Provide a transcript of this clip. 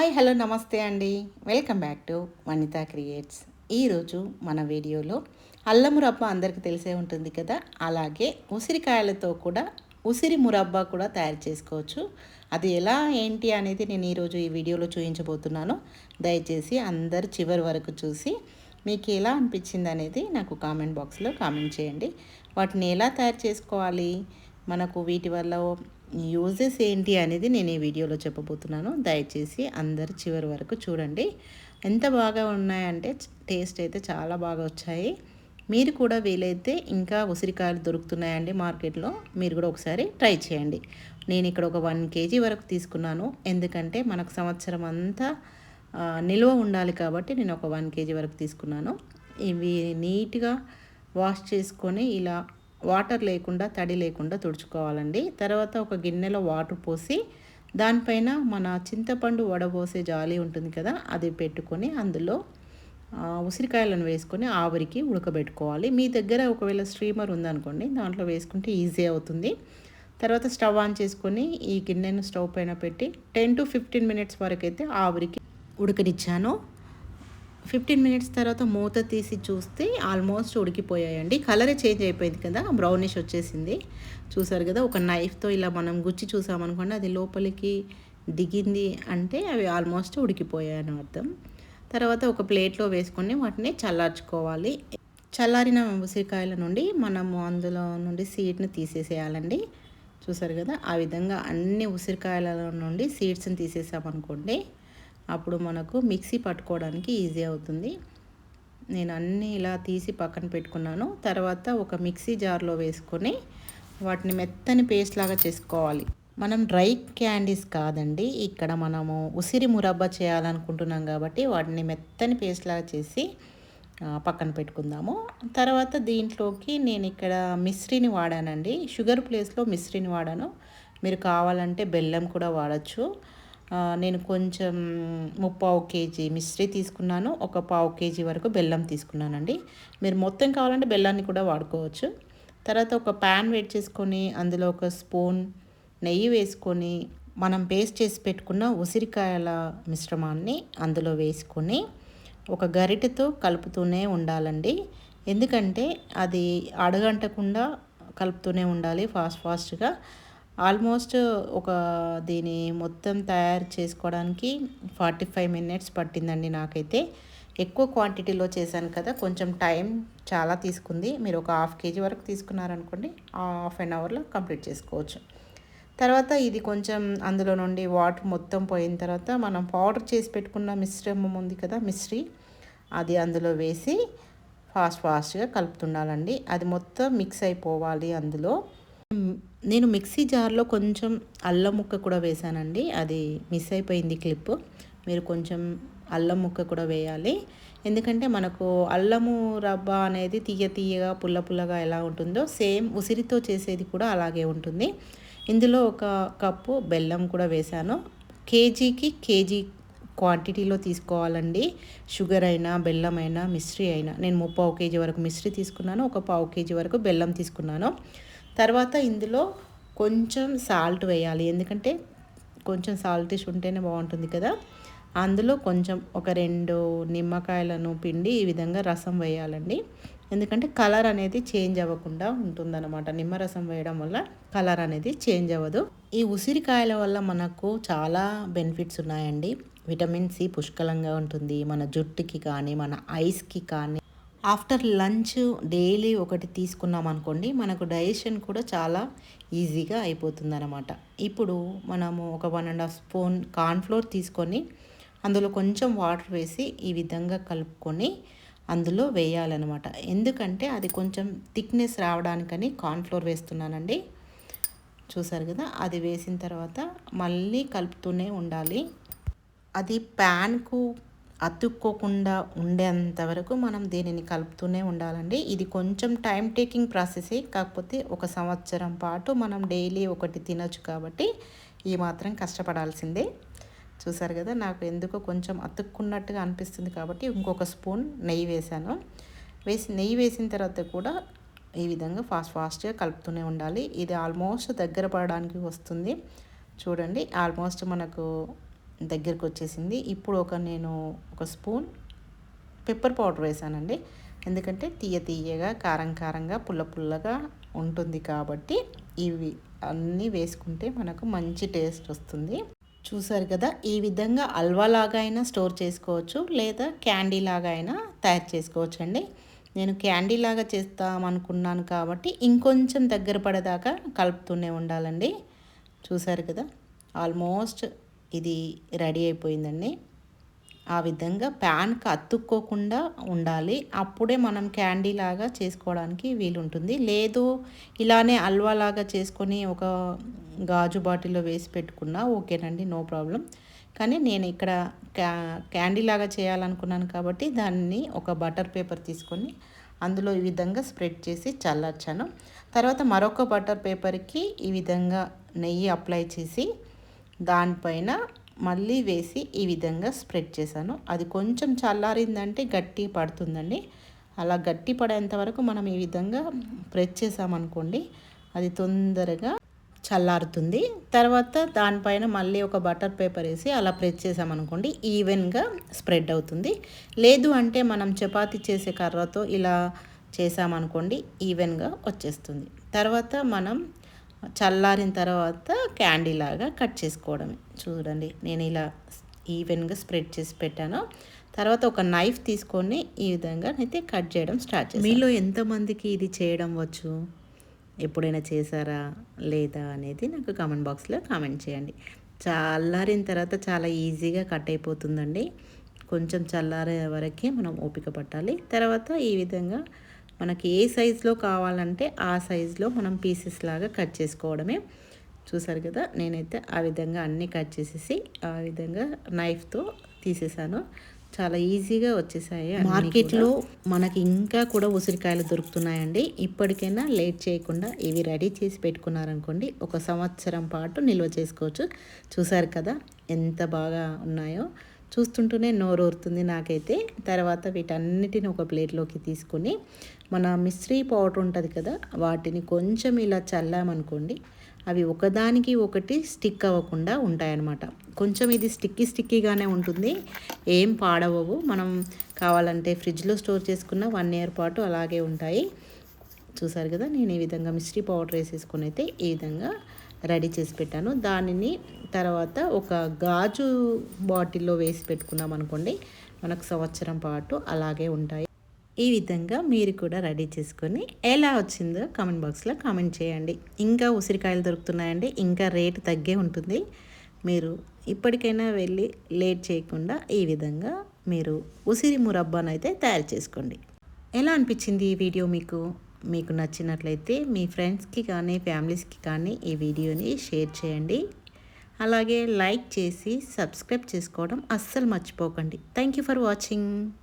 Hi hello నమస్తే అండి. Welcome back to Vanitha creates. ఈరోజు మన వీడియోలో అల్లం మురబ్బా అందరికీ తెలిసే ఉంటుంది కదా? అలాగే ఉసిరికాయలతో కూడా ఉసిరి మురబ్బా కూడా తయారు చేసుకోవచ్చు. అది ఎలా ఏంటి అనేది నేను ఈరోజు ఈ వీడియోలో చూపించబోతున్నాను. దయచేసి అందరు చివరి వరకు చూసి మీకు ఎలా అనిపించింది అనేది నాకు కామెంట్ బాక్స్లో కామెంట్ చేయండి. వాటిని ఎలా తయారు చేసుకోవాలి? మనకు వీటి వల్ల యూజెస్ ఏంటి అనేది నేను ఈ వీడియోలో చెప్పబోతున్నాను. దయచేసి అందరు చివరి వరకు చూడండి. ఎంత బాగా ఉన్నాయంటే టేస్ట్ అయితే చాలా బాగా వచ్చాయి. మీరు కూడా వీలైతే ఇంకా ఉసిరికాయలు దొరుకుతున్నాయండి మార్కెట్లో. మీరు కూడా ఒకసారి ట్రై చేయండి. నేను ఇక్కడ ఒక వన్ కేజీ వరకు తీసుకున్నాను. ఎందుకంటే మనకు సంవత్సరం అంతా నిల్వ ఉండాలి కాబట్టి నేను ఒక వన్ కేజీ వరకు తీసుకున్నాను. ఇవి నీట్గా వాష్ చేసుకొని ఇలా వాటర్ లేకుండా తడి లేకుండా తుడుచుకోవాలండి. తర్వాత ఒక గిన్నెలో వాటర్ పోసి దానిపైన మన చింతపండు వడబోసే జాలి ఉంటుంది కదా అది పెట్టుకొని అందులో ఉసిరికాయలను వేసుకొని ఆవిరికి ఉడకబెట్టుకోవాలి. మీ దగ్గర ఒకవేళ స్ట్రీమర్ ఉందనుకోండి దాంట్లో వేసుకుంటే ఈజీ అవుతుంది. తర్వాత స్టవ్ ఆన్ చేసుకొని ఈ గిన్నెను స్టవ్ పైన పెట్టి టెన్ టు ఫిఫ్టీన్ మినిట్స్ వరకు అయితే ఆవిరికి ఉడకనిచ్చాను. ఫిఫ్టీన్ మినిట్స్ తర్వాత మూత తీసి చూస్తే ఆల్మోస్ట్ ఉడికిపోయాయండి. కలరే చేంజ్ అయిపోయింది కదా బ్రౌనిష్ వచ్చేసింది. చూసారు కదా ఒక నైఫ్తో ఇలా మనం గుచ్చి చూసామనుకోండి అది లోపలికి దిగింది అంటే అవి ఆల్మోస్ట్ ఉడికిపోయాయని అర్థం. తర్వాత ఒక ప్లేట్లో వేసుకొని వాటిని చల్లార్చుకోవాలి. చల్లారిన ఉసిరికాయల నుండి మనము అందులో నుండి సీడ్ని తీసేసేయాలండి. చూసారు కదా ఆ విధంగా అన్ని ఉసిరికాయల నుండి సీడ్స్ని తీసేసామనుకోండి అప్పుడు మనకు మిక్సీ పట్టుకోవడానికి ఈజీ అవుతుంది. నేను అన్నీ ఇలా తీసి పక్కన పెట్టుకున్నాను. తర్వాత ఒక మిక్సీ జార్లో వేసుకొని వాటిని మెత్తని పేస్ట్ లాగా చేసుకోవాలి. మనం డ్రై క్యాండీస్ కాదండి. ఇక్కడ మనము ఉసిరి మురబ్బా చేయాలనుకుంటున్నాం కాబట్టి వాటిని మెత్తని పేస్ట్ లాగా చేసి పక్కన పెట్టుకుందాము. తర్వాత దీంట్లోకి నేను ఇక్కడ మిశ్రీని వాడానండి. షుగర్ ప్లేస్లో మిశ్రీని వాడాను. మీరు కావాలంటే బెల్లం కూడా వాడచ్చు. నేను కొంచెం ముప్పావు కేజీ మిశ్రీ తీసుకున్నాను ఒక పావు కేజీ వరకు బెల్లం తీసుకున్నానండి. మీరు మొత్తం కావాలంటే బెల్లాన్ని కూడా వాడుకోవచ్చు. తర్వాత ఒక ప్యాన్ వేడి చేసుకొని అందులో ఒక స్పూన్ నెయ్యి వేసుకొని మనం పేస్ట్ చేసి పెట్టుకున్న ఉసిరికాయల మిశ్రమాన్ని అందులో వేసుకొని ఒక గరిటెతో కలుపుతూనే ఉండాలండి. ఎందుకంటే అది అడగంటకుండా కలుపుతూనే ఉండాలి ఫాస్ట్ ఫాస్ట్గా. ఆల్మోస్ట్ ఒక దీని మొత్తం తయారు చేసుకోవడానికి ఫార్టీ ఫైవ్ మినిట్స్ పట్టిందండి నాకైతే. ఎక్కువ క్వాంటిటీలో చేశాను కదా కొంచెం టైం చాలా తీసుకుంది. మీరు ఒక హాఫ్ కేజీ వరకు తీసుకున్నారనుకోండి హాఫ్ అన్ అవర్లో కంప్లీట్ చేసుకోవచ్చు. తర్వాత ఇది కొంచెం అందులో నుండి వాటర్ మొత్తం పోయిన తర్వాత మనం పౌడర్ చేసి పెట్టుకున్న మిశ్రమం ఉంది కదా మిశ్రీ అది అందులో వేసి ఫాస్ట్ ఫాస్ట్గా కలుపుతుండాలండి. అది మొత్తం మిక్స్ అయిపోవాలి అందులో. నేను మిక్సీ జార్లో కొంచెం అల్లం ముక్క కూడా వేసానండి. అది మిస్ అయిపోయింది క్లిప్. మీరు కొంచెం అల్లం ముక్క కూడా వేయాలి. ఎందుకంటే మనకు అల్లము రబ్బ అనేది తీయ తీయగా పుల్ల పుల్లగా ఎలా ఉంటుందో సేమ్ ఉసిరితో చేసేది కూడా అలాగే ఉంటుంది. ఇందులో ఒక కప్పు బెల్లం కూడా వేశాను కేజీకి కేజీ క్వాంటిటీలో తీసుకోవాలండి. షుగర్ అయినా బెల్లం అయినా మిశ్రీ అయినా. నేను ముప్పావు కేజీ వరకు మిశ్రీ తీసుకున్నాను. ఒక పావు కేజీ వరకు బెల్లం తీసుకున్నాను. తర్వాత ఇందులో కొంచెం సాల్ట్ వేయాలి. ఎందుకంటే కొంచెం సాల్టిష్ ఉంటేనే బాగుంటుంది కదా. అందులో కొంచెం ఒక రెండు నిమ్మకాయలను పిండి ఈ విధంగా రసం వేయాలండి. ఎందుకంటే కలర్ అనేది చేంజ్ అవ్వకుండా ఉంటుందన్నమాట. నిమ్మరసం వేయడం వల్ల కలర్ అనేది చేంజ్ అవ్వదు. ఈ ఉసిరికాయల వల్ల మనకు చాలా బెనిఫిట్స్ ఉన్నాయండి. విటమిన్ సి పుష్కలంగా ఉంటుంది. మన జుట్టుకి కానీ మన ఐస్కి కానీ ఆఫ్టర్ లంచ్ డైలీ ఒకటి తీసుకున్నాం అనుకోండి మనకు డైజెషన్ కూడా చాలా ఈజీగా అయిపోతుంది అనమాట ఇప్పుడు మనము ఒక one and half spoon cornflour తీసుకొని అందులో కొంచెం వాటర్ వేసి ఈ విధంగా కలుపుకొని అందులో వేయాలన్నమాట. ఎందుకంటే అది కొంచెం థిక్నెస్ రావడానికని కార్న్ఫ్లోర్ వేస్తున్నానండి. చూసారు కదా అది వేసిన తర్వాత మళ్ళీ కలుపుతూనే ఉండాలి. అది ప్యాన్కు అతుక్కోకుండా ఉండేంత వరకు మనం దీనిని కలుపుతూనే ఉండాలండి. ఇది కొంచెం టైం టేకింగ్ ప్రాసెసే కాకపోతే ఒక సంవత్సరం పాటు మనం డైలీ ఒకటి తినొచ్చు కాబట్టి ఈ మాత్రం కష్టపడాల్సిందే. చూసారు కదా నాకు ఎందుకో కొంచెం అతుక్కున్నట్టుగా అనిపిస్తుంది కాబట్టి ఇంకొక స్పూన్ నెయ్యి వేసాను వేసి నెయ్యి వేసిన తర్వాత కూడా ఈ విధంగా ఫాస్ట్ ఫాస్ట్గా కలుపుతూనే ఉండాలి. ఇది ఆల్మోస్ట్ దగ్గర పడడానికి వస్తుంది. చూడండి ఆల్మోస్ట్ మనకు దగ్గరికి వచ్చేసింది ఇప్పుడు ఒక నేను ఒక స్పూన్ పెప్పర్ పౌడర్ వేసానండి. ఎందుకంటే తీయ తీయగా కారం కారంగా పుల్ల పుల్లగా ఉంటుంది కాబట్టి ఇవి అన్నీ వేసుకుంటే మనకు మంచి టేస్ట్ వస్తుంది. చూసారు కదా ఈ విధంగా హల్వా లాగా అయినా స్టోర్ చేసుకోవచ్చు లేదా క్యాండీ లాగా అయినా తయారు చేసుకోవచ్చు అండి నేను క్యాండీ లాగా చేస్తాం అనుకున్నాను కాబట్టి ఇంకొంచెం దగ్గర పడేదాకా కలుపుతూనే ఉండాలండి. చూసారు కదా ఆల్మోస్ట్ ఇది రెడీ అయిపోయిందండి. ఆ విధంగా ప్యాన్కి అతుక్కోకుండా ఉండాలి. అప్పుడే మనం క్యాండీ లాగా చేసుకోవడానికి వీలుంటుంది. లేదు ఇలానే హల్వా లాగా చేసుకొని ఒక గాజు బాటిల్లో వేసి పెట్టుకున్నా ఓకేనండి నో ప్రాబ్లం. కానీ నేను ఇక్కడ క్యా క్యాండీ లాగా చేయాలనుకున్నాను కాబట్టి దాన్ని ఒక బటర్ పేపర్ తీసుకొని అందులో ఈ విధంగా స్ప్రెడ్ చేసి చల్లార్చాను. తర్వాత మరొక బటర్ పేపర్కి ఈ విధంగా నెయ్యి అప్లై చేసి దానిపైన మళ్ళీ వేసి ఈ విధంగా స్ప్రెడ్ చేశాను. అది కొంచెం చల్లారిందంటే గట్టి పడుతుందండి. అలా గట్టి పడేంత వరకు మనం ఈ విధంగా ప్రెస్ చేసామనుకోండి అది తొందరగా చల్లారుతుంది. తర్వాత దానిపైన మళ్ళీ ఒక బటర్ పేపర్ వేసి అలా ప్రెస్ చేసామనుకోండి ఈవెన్గా స్ప్రెడ్ అవుతుంది. లేదు అంటే మనం చపాతి చేసే కర్రతో ఇలా చేసామనుకోండి ఈవెన్గా వచ్చేస్తుంది. తర్వాత మనం చల్లారిన తర్వాత క్యాండీ లాగా కట్ చేసుకోవడమే. చూడండి నేను ఇలా ఈవెన్గా స్ప్రెడ్ చేసి పెట్టాను. తర్వాత ఒక నైఫ్ తీసుకొని ఈ విధంగా అయితే కట్ చేయడం స్టార్ట్ చేసి మీలో ఎంతమందికి ఇది చేయడం వచ్చు? ఎప్పుడైనా చేశారా? లేదా అనేది నాకు కామెంట్ బాక్స్లో కామెంట్ చేయండి. చల్లారిన తర్వాత చాలా ఈజీగా కట్ అయిపోతుందండి. కొంచెం చల్లారే వరకే మనం ఓపిక పట్టాలి. తర్వాత ఈ విధంగా మనకి ఏ సైజులో కావాలంటే ఆ సైజులో మనం పీసెస్ లాగా కట్ చేసుకోవడమే. చూసారు కదా నేనైతే ఆ విధంగా అన్నీ కట్ చేసేసి ఆ విధంగా నైఫ్తో తీసేసాను. చాలా ఈజీగా వచ్చేసాయి మార్కెట్లో మనకి ఇంకా కూడా ఉసిరికాయలు దొరుకుతున్నాయండి. ఇప్పటికైనా లేట్ చేయకుండా ఇవి రెడీ చేసి పెట్టుకున్నారనుకోండి ఒక సంవత్సరం పాటు నిల్వ చేసుకోవచ్చు. చూసారు కదా ఎంత బాగా ఉన్నాయో. చూస్తుంటూనే నోరూరుతుంది నాకైతే. తర్వాత వీటన్నిటిని ఒక ప్లేట్లోకి తీసుకొని మన మిశ్రీ పౌడర్ ఉంటుంది కదా వాటిని కొంచెం ఇలా చల్లామనుకోండి అవి ఒకదానికి ఒకటి స్టిక్ అవ్వకుండా ఉంటాయన్నమాట. కొంచెం ఇది స్టిక్కీ స్టిక్కీగానే ఉంటుంది ఏం పాడవవు మనం కావాలంటే ఫ్రిడ్జ్లో స్టోర్ చేసుకున్న వన్ ఇయర్ పాటు అలాగే ఉంటాయి. చూసారు కదా నేను ఈ విధంగా మిస్ట్రీ పౌడర్ వేసేసుకొని అయితే ఈ విధంగా రెడీ చేసి పెట్టాను. దానిని తర్వాత ఒక గాజు బాటిల్లో వేసి పెట్టుకున్నాం అనుకోండి మనకు సంవత్సరం పాటు అలాగే ఉంటాయి. ఈ విధంగా మీరు కూడా రెడీ చేసుకొని ఎలా వచ్చిందో కామెంట్ బాక్స్లో కామెంట్ చేయండి. ఇంకా ఉసిరికాయలు దొరుకుతున్నాయండి ఇంకా రేటు తగ్గే ఉంటుంది. మీరు ఇప్పటికైనా వెళ్ళి లేట్ చేయకుండా ఈ విధంగా మీరు ఉసిరి మురబ్బానైతే తయారు చేసుకోండి. ఎలా అనిపించింది ఈ వీడియో మీకు? మీకు నచ్చినట్లయితే మీ ఫ్రెండ్స్కి కానీ ఫ్యామిలీస్కి కానీ ఈ వీడియోని షేర్ చేయండి. అలాగే లైక్ చేసి సబ్స్క్రైబ్ చేసుకోవడం అస్సలు మర్చిపోకండి. Thank you for watching.